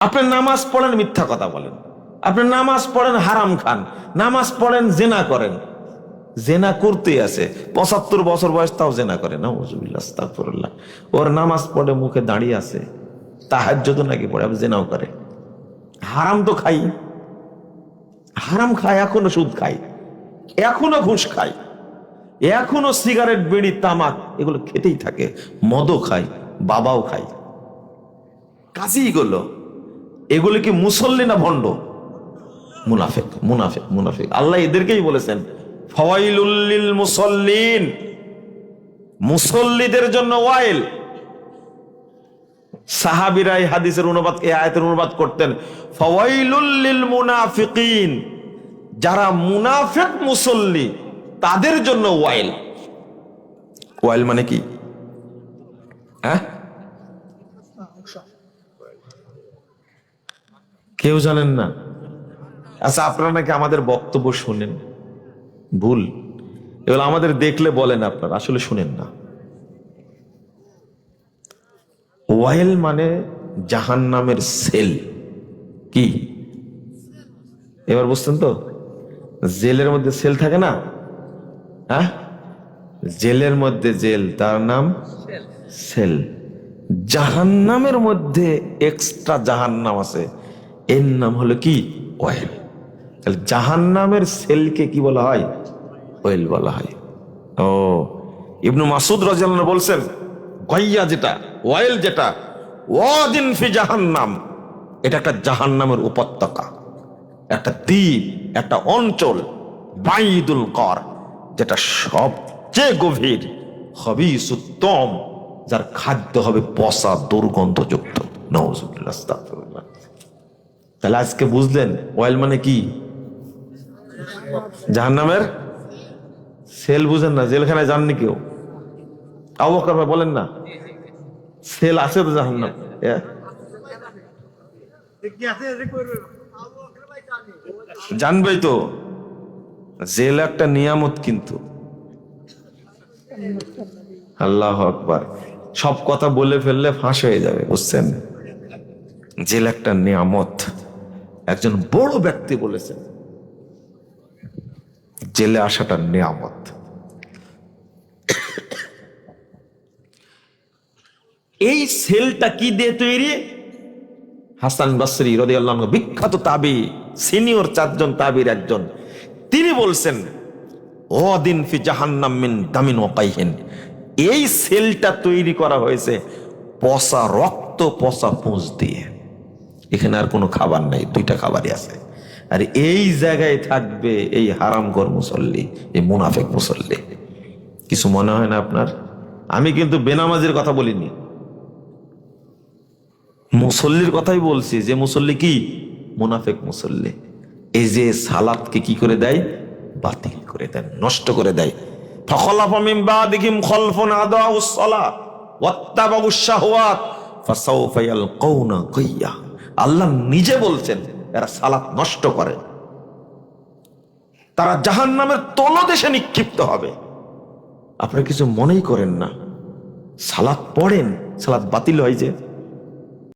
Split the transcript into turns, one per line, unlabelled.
আপনি নামাজ পড়েন, মিথ্যা কথা বলেন। আপনি নামাজ পড়েন, হারাম খান। নামাজ পড়েন, জেনা করেন। জেনা করতে আছে। পঁচাত্তর বছর বয়স, তাও জেনা করে না আস্তাগফিরুল্লাহ। ওর নামাজ পড়ে, মুখে দাঁড়িয়ে আছে। তাহার তো নাকি পড়ে জেনাও করে। হারাম তো খাই। হারাম খায়, এখনও সুদ খাই এখনও ঘুষ খাই এখনও সিগারেট, বিড়ি, তামাক, এগুলো খেতেই থাকে। মদও খাই বাবাও খাই কাজই এগুলো। এগুলো কি মুসল্লি না ভণ্ড? মুনাফেক মুনাফেক মুনাফেক। আল্লাহ এদেরকেই বলেছেন ফওয়াইলুল্লিল মুসল্লিন। মুসল্লিদের জন্য ওয়াইল। সাহাবিরা এই হাদিসের অনুবাদ, এই আয়াতের অনুবাদ করতেন ফওয়াইলুল্লিল মুনাফিকিন। যারা মুনাফিক মুসল্লি, তাদের জন্য ওয়াইল। ওয়াইল মানে কি? হ্যাঁ? কেউ জানেন না। আচ্ছা আপনারা নাকি আমাদের বক্তব্য শুনেন? ভুল। এগুলো আমাদের দেখলে বলেন আপনারা, আসলে শুনেন না। ওয়াইল মানে জাহান নামের সেল। কি? এবার বুঝছেন তো? জেলের মধ্যে সেল থাকে না? হ্যাঁ? জেলের মধ্যে জেল, তার নাম? সেল। জাহান্নামের মধ্যে এক্সট্রা জাহান্নাম আছে। এর নাম হলো কি? ওয়েল। তাহলে জাহান্নামের সেলকে কি বলা হয়? ওয়েল বলা হয়। ও, ইবনু মাসুদ রাজিয়াল বলছেন, গইয়া যেটা, ওয়েল যেটা ওয়াদিন ফি জাহান্নাম। এটা একটা জাহান্নামের উপত্যকা, একটা দ্বীপ, একটা অঞ্চল, বাইদুল কর, যেটা সবচেয়ে গভীর হবিস উত্তম যার খাদ্য হবে পচা দুর্গন্ধযুক্ত। আস্তাগফিরুল্লাহ। তাহলে আজকে বুঝলেন অয়েল মানে কি? জাহান্নামের? সেল বুঝেন না, জেলখানায় যাননি কেউ। আবু বকর ভাই বলেন না, সেল আছে তো জাহান্নাম? জানবেই তো, জেল একটা নিয়ামত কিন্তু। আল্লাহ আকবার। সব কথা বলে ফেললে ফাঁস হয়ে যাবে, বুঝছেন? জেল একটা নিয়ামত। একজন বড় ব্যক্তি বলেছেন, জেলে আসাটা নিয়ামত। এই সেলটা কি দিয়ে তৈরি? হাসান বাসরি রদি আল্লাহ বিখ্যাত তাবি, সিনিয়র চারজন তাবির একজন। তিনি বলছেন, ও দিন ফি জাহান্নাম মিন দামিন ওকাইহিন এই সেলটা তৈরি করা হয়েছে পচা রক্ত, পচা পুঁজ দিয়ে। এখানে আর কোনো খাবার নাই, দুইটা খাবারই আছে। আর এই জায়গায় থাকবে এই হারাম হারামগর মুসল্লি, এই মুনাফেক মুসল্লি। কিছু মনে হয় না আপনার? আমি কিন্তু বেনামাজির কথা বলিনি। মুসল্লির কথাই বলছি, যে মুসল্লি কি? মুনাফেক মুসল্লি। এই যে সালাদকে কি করে দেয়? বাতিল করে দেয়, নষ্ট করে দেয়। ফখলাফা আল্লাহ নিজে বলছেন, এরা সালাত নষ্ট করে। তারা জাহান জাহান্নামের তলদেশে নিক্ষিপ্ত হবে। আপনারা কিছু মনেই করেন না। সালাত পড়েন, সালাত বাতিল হয় যে।